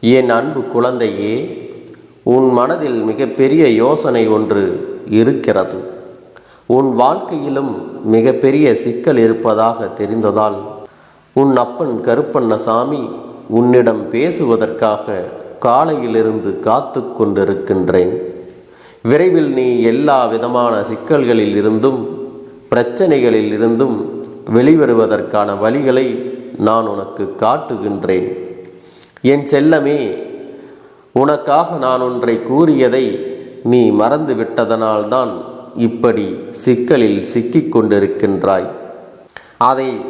என் அன்பு குழந்தையே உன் மனதில் மிகப்பெரிய யோசனை ஒன்று இருக்கிறது. உன் வாழ்க்கையிலும் மிகப்பெரிய சிக்கல் இருப்பதாக தெரிந்ததால் உன் அப்பன் கருப்பண்ணசாமி உன்னிடம் பேசுவதற்காக காலையிலிருந்து காத்து கொண்டிருக்கின்றேன். விரைவில் நீ எல்லா விதமான சிக்கல்களில் இருந்தும் பிரச்சனைகளில் இருந்தும் வெளிவருவதற்கான வழிகளை நான் உனக்கு காட்டுகின்றேன். என் செல்லமே உனக்காக நான் ஒன்றை கூறியதை நீ மறந்து விட்டதனால்தான் இப்படி சிக்கலில் சிக்கிக் கொண்டிருக்கின்றாய். அதை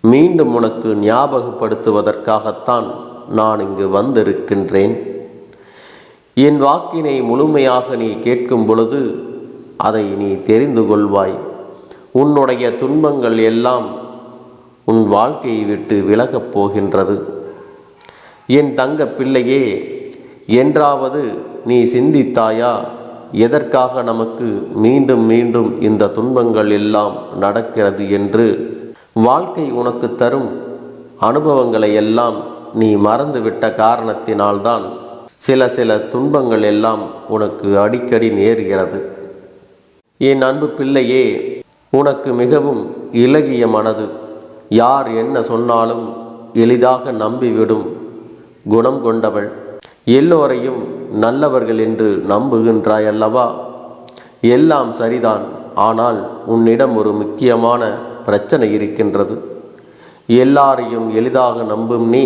மீண்டும் உனக்கு ஞாபகப்படுத்துவதற்காகத்தான் நான் இங்கு வந்திருக்கின்றேன். என் வாக்கினை முழுமையாக நீ கேட்கும் பொழுது அதை நீ தெரிந்து கொள்வாய். உன்னுடைய துன்பங்கள் எல்லாம் உன் வாழ்க்கையை விட்டு விலகப் போகின்றது. என் தங்க பிள்ளையே என்றாவது நீ சிந்தித்தாயா? எதற்காக நமக்கு மீண்டும் மீண்டும் இந்த துன்பங்கள் எல்லாம் நடக்கிறது என்று வாழ்க்கை உனக்கு தரும் அனுபவங்களை எல்லாம் நீ மறந்துவிட்ட காரணத்தினால்தான் சில சில துன்பங்கள் எல்லாம் உனக்கு அடிக்கடி நேருகிறது. என் அன்பு பிள்ளையே உனக்கு மிகவும் இலகிய மனது. யார் என்ன சொன்னாலும் எளிதாக நம்பிவிடும். குணம் கொண்டவள். எல்லோரையும் நல்லவர்கள் என்று நம்புகின்றாய் அல்லவா எல்லாம் சரிதான். ஆனால் உன்னிடம் ஒரு முக்கியமான பிரச்சனை இருக்கின்றது. எல்லாரையும் எளிதாக நம்பும் நீ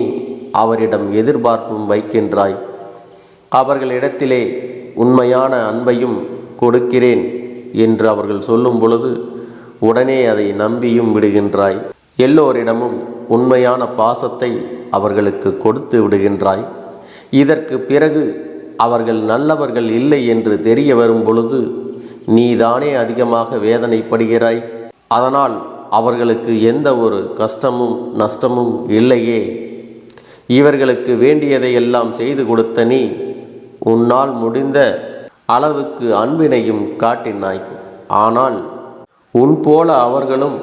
அவரிடம் எதிர்பார்ப்பும் வைக்கின்றாய். அவர்களிடத்திலே உண்மையான அன்பையும் கொடுக்கிறேன் என்று அவர்கள் சொல்லும் பொழுது உடனே அதை நம்பியும் விடுகின்றாய். எல்லோரிடமும் உண்மையான பாசத்தை அவர்களுக்கு கொடுத்து விடுகின்றாய். இதற்கு பிறகு அவர்கள் நல்லவர்கள் இல்லை என்று தெரிய வரும் பொழுது நீதானே அதிகமாக வேதனைப்படுகிறாய். அதனால் அவர்களுக்கு எந்த ஒரு கஷ்டமும் நஷ்டமும் இல்லையே. இவர்களுக்கு வேண்டியதை எல்லாம் செய்து கொடுத்த நீ உன்னால் முடிந்த அளவுக்கு அன்பினையும் காட்டினாய். ஆனால் உன் போல அவர்களும்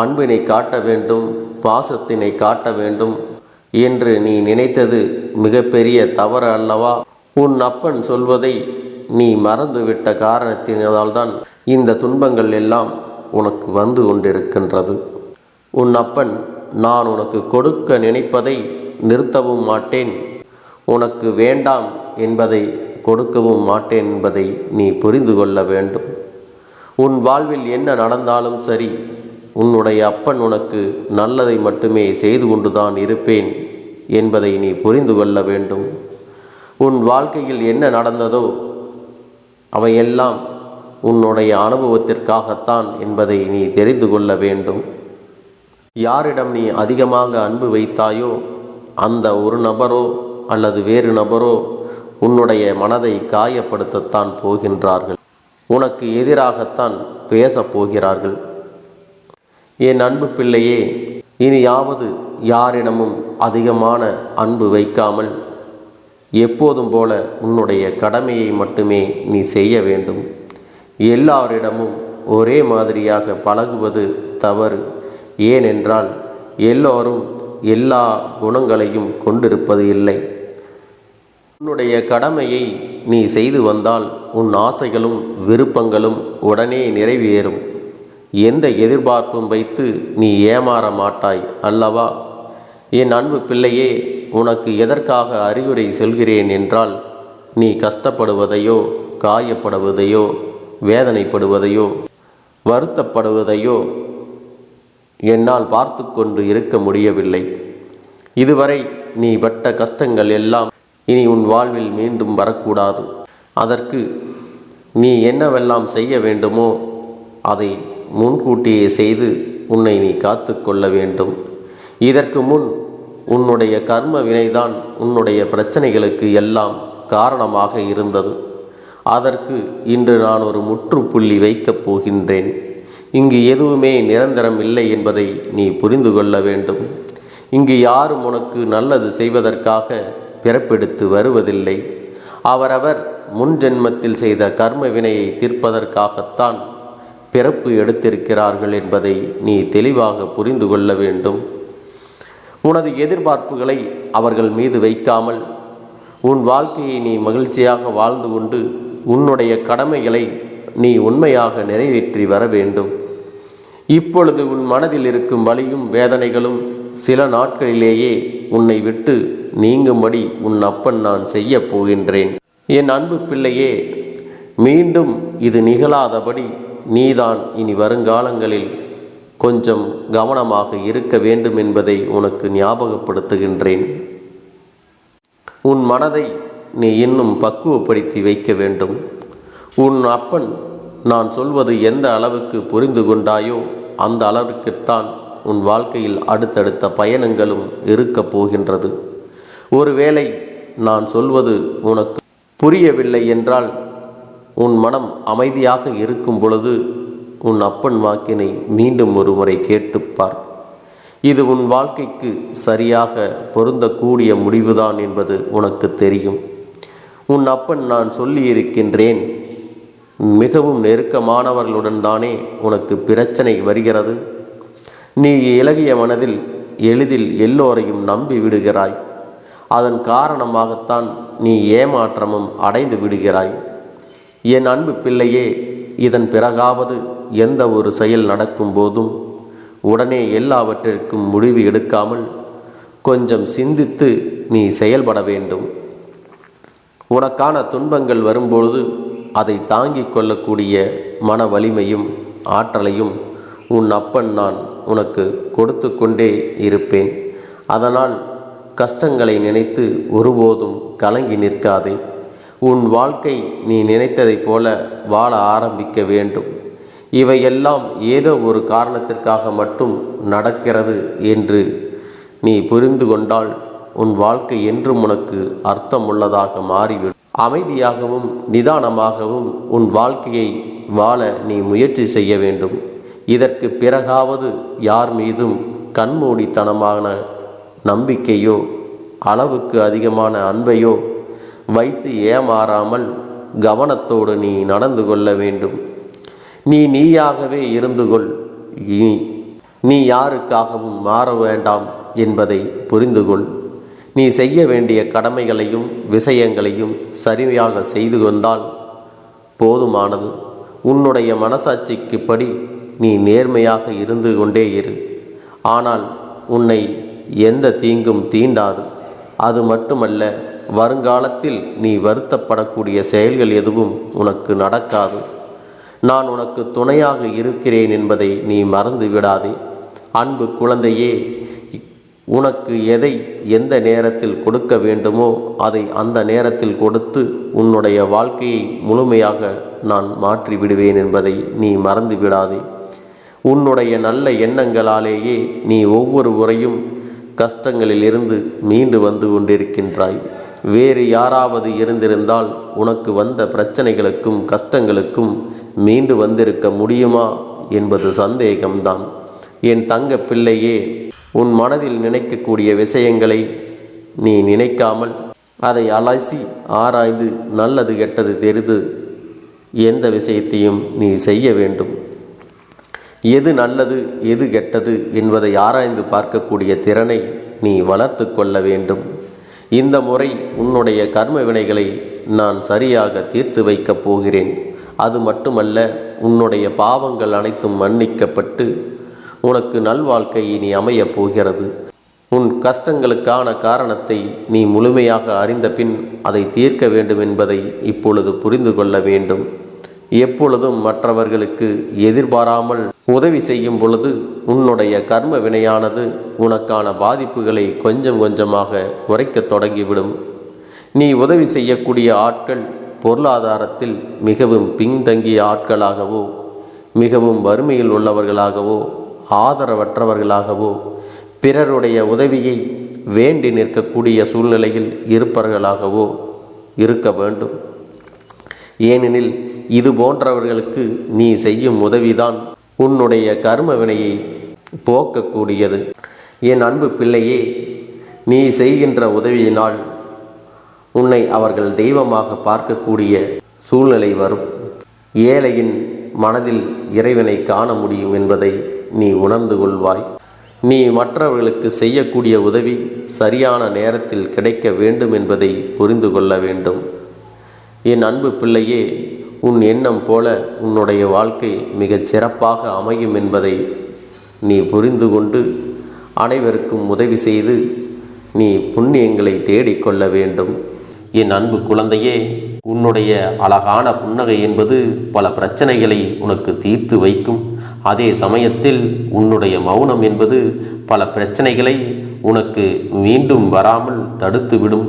அன்பினை காட்ட வேண்டும். பாசத்தினை காட்ட வேண்டும் என்று நீ நினைத்தது மிகப்பெரிய தவறு அல்லவா? உன் அப்பன் சொல்வதை நீ மறந்துவிட்ட காரணத்தினால்தான் இந்த துன்பங்கள் எல்லாம் உனக்கு வந்து கொண்டிருக்கின்றது. உன் அப்பன் நான் உனக்கு கொடுக்க நினைப்பதை நிறுத்தவும் மாட்டேன். உனக்கு வேண்டாம் என்பதை கொடுக்கவும் மாட்டேன் என்பதை நீ புரிந்து கொள்ள வேண்டும். உன் வாழ்வில் என்ன நடந்தாலும் சரி உன்னுடைய அப்பன் உனக்கு நல்லதை மட்டுமே செய்து கொண்டுதான் இருப்பேன் என்பதை நீ புரிந்து கொள்ள வேண்டும். உன் வாழ்க்கையில் என்ன நடந்ததோ அவையெல்லாம் உன்னுடைய அனுபவத்திற்காகத்தான் என்பதை நீ தெரிந்து கொள்ள வேண்டும். யாரிடம் நீ அதிகமாக அன்பு வைத்தாயோ அந்த ஒரு நபரோ அல்லது வேறு நபரோ உன்னுடைய மனதை காயப்படுத்தத்தான் போகின்றார்கள். உனக்கு எதிராகத்தான் பேசப் போகிறார்கள். என் அன்பு பிள்ளையே இனியாவது யாரிடமும் அதிகமான அன்பு வைக்காமல் எப்போதும் போல உன்னுடைய கடமையை மட்டுமே நீ செய்ய வேண்டும். எல்லாரிடமும் ஒரே மாதிரியாக பழகுவது தவறு. ஏனென்றால் எல்லோரும் எல்லா குணங்களையும் கொண்டிருப்பது இல்லை. உன்னுடைய கடமையை நீ செய்து வந்தால் உன் ஆசைகளும் விருப்பங்களும் உடனே நிறைவேறும். எந்த எதிர்பார்ப்பும் வைத்து நீ ஏமாற மாட்டாய் அல்லவா? என் அன்பு பிள்ளையே உனக்கு எதற்காக அறிவுரை சொல்கிறேன் என்றால் நீ கஷ்டப்படுவதையோ காயப்படுவதையோ வேதனைப்படுவதையோ வருத்தப்படுவதையோ என்னால் பார்த்து கொண்டு இருக்க முடியவில்லை. இதுவரை நீ பட்ட கஷ்டங்கள் எல்லாம் இனி உன் வாழ்வில் மீண்டும் வரக்கூடாது. அதற்கு நீ என்னவெல்லாம் செய்ய வேண்டுமோ அதை முன்கூட்டியே செய்து உன்னை நீ காத்து கொள்ள வேண்டும். இதற்கு முன் உன்னுடைய கர்ம வினைதான் உன்னுடைய பிரச்சனைகளுக்கு எல்லாம் காரணமாக இருந்தது. அதற்கு இன்று நான் ஒரு முற்றுப்புள்ளி வைக்கப் போகின்றேன். இங்கு எதுவுமே நிரந்தரம் இல்லை என்பதை நீ புரிந்து கொள்ள வேண்டும். இங்கு யாரும் உனக்கு நல்லது செய்வதற்காக பிறப்பெடுத்து வருவதில்லை. அவரவர் முன் ஜென்மத்தில் செய்த கர்ம வினையை தீர்ப்பதற்காகத்தான் பிறப்பு எடுத்திருக்கிறார்கள் என்பதை நீ தெளிவாக புரிந்து கொள்ள வேண்டும். உனது எதிர்பார்ப்புகளை அவர்கள் மீது வைக்காமல் உன் வாழ்க்கையை நீ மகிழ்ச்சியாக வாழ்ந்து கொண்டு உன்னுடைய கடமைகளை நீ உண்மையாக நிறைவேற்றி வர வேண்டும். இப்பொழுது உன் மனதில் இருக்கும் வலியும் வேதனைகளும் சில நாட்களிலேயே உன்னை விட்டு நீங்கும்படி உன் அப்பன் நான் செய்ய போகின்றேன். என் அன்பு பிள்ளையே மீண்டும் இது நிகழாதபடி நீதான் இனி வருங்காலங்களில் கொஞ்சம் கவனமாக இருக்க வேண்டும் என்பதை உனக்கு ஞாபகப்படுத்துகின்றேன். உன் மனதை நீ இன்னும் பக்குவப்படுத்தி வைக்க வேண்டும். உன் அப்பன் நான் சொல்வது எந்த அளவுக்கு புரிந்து கொண்டாயோ அந்த அளவுக்குத்தான் உன் வாழ்க்கையில் அடுத்தடுத்த பயணங்களும் இருக்கப் போகின்றது. ஒருவேளை நான் சொல்வது உனக்கு புரியவில்லை என்றால் உன் மனம் அமைதியாக இருக்கும் பொழுது உன் அப்பன் வாக்கினை மீண்டும் ஒரு முறை கேட்டுப்பார் இது உன் வாழ்க்கைக்கு சரியாக பொருந்தக்கூடிய முடிவுதான் என்பது உனக்கு தெரியும். உன் அப்பன் நான் சொல்லியிருக்கின்றேன் மிகவும் நெருக்கமானவர்களுடன் தானே உனக்கு பிரச்சனை வருகிறது. நீ இலகிய மனதில் எளிதில் எல்லோரையும் நம்பி விடுகிறாய். அதன் காரணமாகத்தான் நீ ஏமாற்றமும் அடைந்து விடுகிறாய். என் அன்பு பிள்ளையே இதன் பிறகாவது எந்த ஒரு செயல் நடக்கும் போதும் உடனே எல்லாவற்றிற்கும் முடிவு எடுக்காமல் கொஞ்சம் சிந்தித்து நீ செயல்பட வேண்டும். உனக்கான துன்பங்கள் வரும்பொழுது அதை தாங்கிக் கொள்ளக்கூடிய மன வலிமையும் ஆற்றலையும் உன் அப்பன் நான் உனக்கு கொடுத்து கொண்டே இருப்பேன். அதனால் கஷ்டங்களை நினைத்து ஒருபோதும் கலங்கி நிற்காதே. உன் வாழ்க்கை நீ நினைத்ததைப் போல வாழ ஆரம்பிக்க வேண்டும். இவையெல்லாம் ஏதோ ஒரு காரணத்திற்காக மட்டும் நடக்கிறது என்று நீ புரிந்து கொண்டால் உன் வாழ்க்கை என்றும் உனக்கு அர்த்தமுள்ளதாக மாறிவிடும். அமைதியாகவும் நிதானமாகவும் உன் வாழ்க்கையை வாழ நீ முயற்சி செய்ய வேண்டும். இதற்கு பிறகாவது யார் மீதும் கண்மூடித்தனமான நம்பிக்கையோ அளவுக்கு அதிகமான அன்பையோ வைத்து ஏமாறாமல் கவனத்தோடு நீ நடந்து கொள்ள வேண்டும். நீ நீயாகவே இருந்து கொள். நீ- நீ யாருக்காகவும் மாற வேண்டாம் என்பதை புரிந்து கொள். நீ செய்ய வேண்டிய கடமைகளையும் விஷயங்களையும் சரியாக செய்து கொண்டால் போதுமானது. உன்னுடைய மனசாட்சிக்கு படி நீ நேர்மையாக இருந்து கொண்டே இரு. ஆனால் உன்னை எந்த தீங்கும் தீண்டாது. அது மட்டுமல்ல வருங்காலத்தில் நீ வருத்தப்படக்கூடிய செயல்கள் எதுவும் உனக்கு நடக்காது. நான் உனக்கு துணையாக இருக்கிறேன் என்பதை நீ மறந்து விடாதே. அன்பு குழந்தையே உனக்கு எதை எந்த நேரத்தில் கொடுக்க வேண்டுமோ அதை அந்த நேரத்தில் கொடுத்து உன்னுடைய வாழ்க்கையை முழுமையாக நான் மாற்றி விடுவேன் என்பதை நீ மறந்து விடாதே. உன்னுடைய நல்ல எண்ணங்களாலேயே நீ ஒவ்வொரு முறையும் கஷ்டங்களிலிருந்து மீண்டு வந்து கொண்டிருக்கின்றாய். வேறு யாராவது இருந்திருந்தால் உனக்கு வந்த பிரச்சனைகளுக்கும் கஷ்டங்களுக்கும் மீண்டு வந்திருக்க முடியுமா என்பது சந்தேகம்தான். என் தங்க பிள்ளையே உன் மனதில் நினைக்கக்கூடிய விஷயங்களை நீ நினைக்காமல் அதை அலசி ஆராய்ந்து நல்லது கெட்டது தெரிந்து எந்த விஷயத்தையும் நீ செய்ய வேண்டும். எது நல்லது எது கெட்டது என்பதை ஆராய்ந்து பார்க்கக்கூடிய திறனை நீ வளர்த்து கொள்ள வேண்டும். இந்த முறை உன்னுடைய கர்ம வினைகளை நான் சரியாக தீர்த்து வைக்கப் போகிறேன். அது மட்டுமல்ல உன்னுடைய பாவங்கள் அனைத்தும் மன்னிக்கப்பட்டு உனக்கு நல்வாழ்க்கை இனி அமையப் போகிறது. உன் கஷ்டங்களுக்கான காரணத்தை நீ முழுமையாக அறிந்த பின் அதை தீர்க்க வேண்டும் என்பதை இப்பொழுது புரிந்து கொள்ள வேண்டும். எப்பொழுதும் மற்றவர்களுக்கு எதிர்பாராமல் உதவி செய்யும் பொழுது உன்னுடைய கர்ம வினையானது உனக்கான பாதிப்புகளை கொஞ்சம் கொஞ்சமாக குறைக்கத் தொடங்கிவிடும். நீ உதவி செய்யக்கூடிய ஆட்கள் பொருளாதாரத்தில் மிகவும் பின்தங்கிய ஆட்களாகவோ மிகவும் வறுமையில் உள்ளவர்களாகவோ ஆதரவற்றவர்களாகவோ பிறருடைய உதவியை வேண்டி நிற்கக்கூடிய சூழ்நிலையில் இருப்பவர்களாகவோ இருக்க வேண்டும். ஏனெனில் இது போன்றவர்களுக்கு நீ செய்யும் உதவிதான் உன்னுடைய கர்ம வினையை போக்கக்கூடியது. என் அன்பு பிள்ளையே நீ செய்கின்ற உதவியினால் உன்னை அவர்கள் தெய்வமாக பார்க்கக்கூடிய சூழ்நிலை வரும். ஏழையின் மனதில் இறைவனை காண முடியும் என்பதை நீ உணர்ந்து கொள்வாய். நீ மற்றவர்களுக்கு செய்யக்கூடிய உதவி சரியான நேரத்தில் கிடைக்க வேண்டும் என்பதை புரிந்து கொள்ள வேண்டும். என் அன்பு பிள்ளையே உன் எண்ணம் போல உன்னுடைய வாழ்க்கை மிகச் சிறப்பாக அமையும் என்பதை நீ புரிந்து கொண்டு அனைவருக்கும் உதவி செய்து நீ புண்ணியங்களை தேடிக்கொள்ள வேண்டும். என் அன்பு குழந்தையே உன்னுடைய அழகான புன்னகை என்பது பல பிரச்சனைகளை உனக்கு தீர்த்து வைக்கும். அதே சமயத்தில் உன்னுடைய மௌனம் என்பது பல பிரச்சனைகளை உனக்கு மீண்டும் வராமல் தடுத்துவிடும்